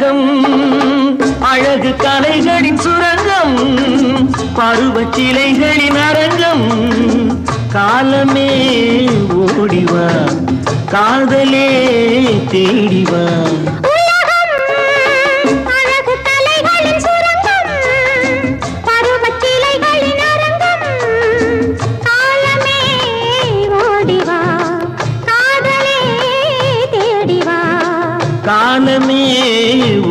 அழகம் அழகு கலைகளின் சுரங்கம். பருவச் சிலைகளின் அரங்கம். காலமே ஓடிவா. காதலே தேடிவா. தேடிவா காலமே ஓடிவா